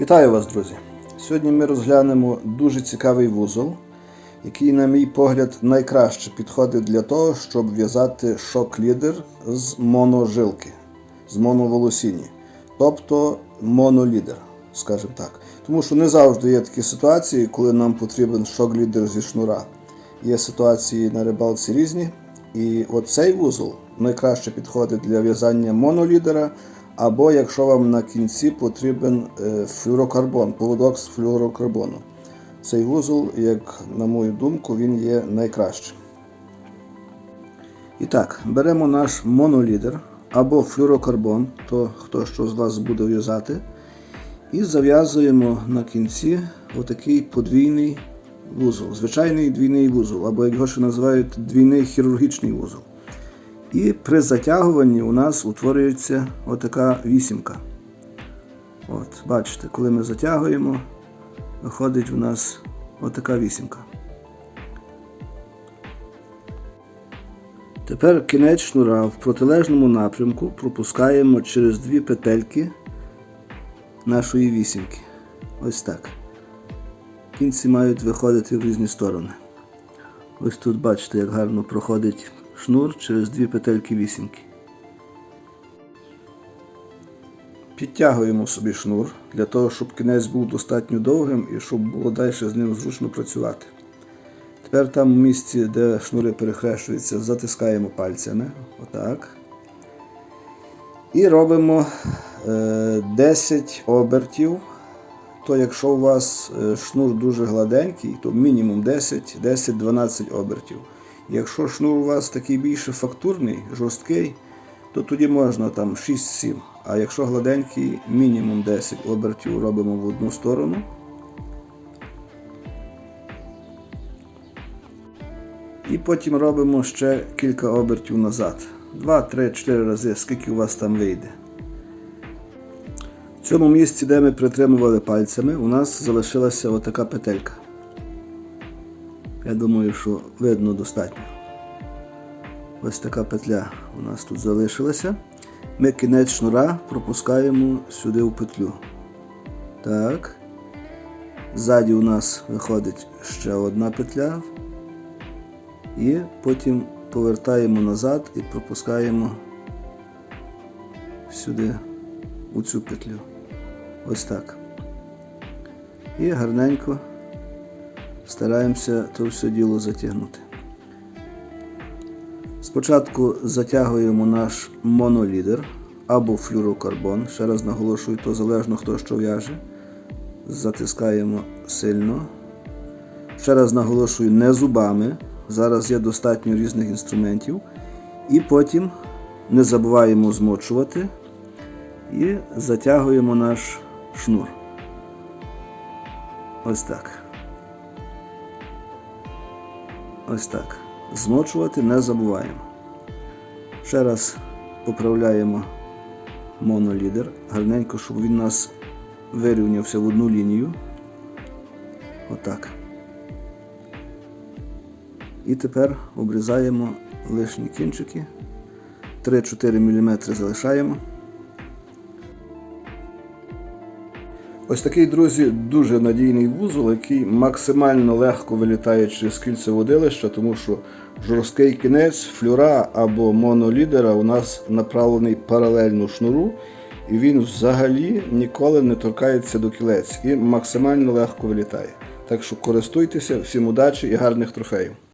Вітаю вас, друзі! Сьогодні ми розглянемо дуже цікавий вузол, який, на мій погляд, найкраще підходить для того, щоб в'язати шок-лідер з моножилки, з моноволосіння, тобто монолідер, скажімо так. Тому що не завжди є такі ситуації, коли нам потрібен шок-лідер зі шнура. Є ситуації на рибалці різні, і от цей вузол найкраще підходить для в'язання монолідера, або якщо вам на кінці потрібен е, флюрокарбон, поводок з флюрокарбону. Цей вузол, як на мою думку, він є найкращим. І так, беремо наш монолідер або флюрокарбон, то хто що з вас буде в'язати, і зав'язуємо на кінці отакий подвійний вузол, звичайний двійний вузол, або як його ще називають двійний хірургічний вузол. І при затягуванні у нас утворюється отака вісімка. От, Бачите, коли ми затягуємо, виходить у нас отака вісімка. Тепер кінець шнура в протилежному напрямку пропускаємо через дві петельки нашої вісімки. Ось так. Кінці мають виходити в різні сторони. Ось тут бачите, як гарно проходить шнур через дві петельки вісімки. Підтягуємо собі шнур для того, щоб кінець був достатньо довгим і щоб було далі з ним зручно працювати. Тепер там в місці, де шнури перехрещуються, затискаємо пальцями. Отак. І робимо е, 10 обертів. То якщо у вас е, шнур дуже гладенький, то мінімум 10, 10-12 обертів. Якщо шнур у вас такий більше фактурний, жорсткий, то тоді можна там 6-7. А якщо гладенький, мінімум 10 обертів робимо в одну сторону. І потім робимо ще кілька обертів назад. 2, 3, 4 рази, скільки у вас там вийде. В цьому місці, де ми притримували пальцями, у нас залишилася отака петелька. Я думаю, що видно достатньо. Ось така петля у нас тут залишилася. Ми кінець шнура пропускаємо сюди в петлю. Так. Ззаді у нас виходить ще одна петля. І потім повертаємо назад і пропускаємо сюди у цю петлю. Ось так. І гарненько стараємося то все діло затягнути. Спочатку затягуємо наш монолідер або флюрокарбон. Ще раз наголошую, то залежно хто що в'яже. Затискаємо сильно. Ще раз наголошую, не зубами. Зараз є достатньо різних інструментів. І потім не забуваємо змочувати і затягуємо наш шнур. Ось так. Ось так. Змочувати не забуваємо. Ще раз поправляємо монолідер. Гарненько, щоб він нас вирівнявся в одну лінію. Отак. І тепер обрізаємо лишні кінчики. 3-4 мм залишаємо. Ось такий, друзі, дуже надійний вузол, який максимально легко вилітає через кільце водилища, тому що жорсткий кінець флюра або монолідера у нас направлений паралельно шнуру, і він взагалі ніколи не торкається до кілець і максимально легко вилітає. Так що користуйтеся, всім удачі і гарних трофеїв.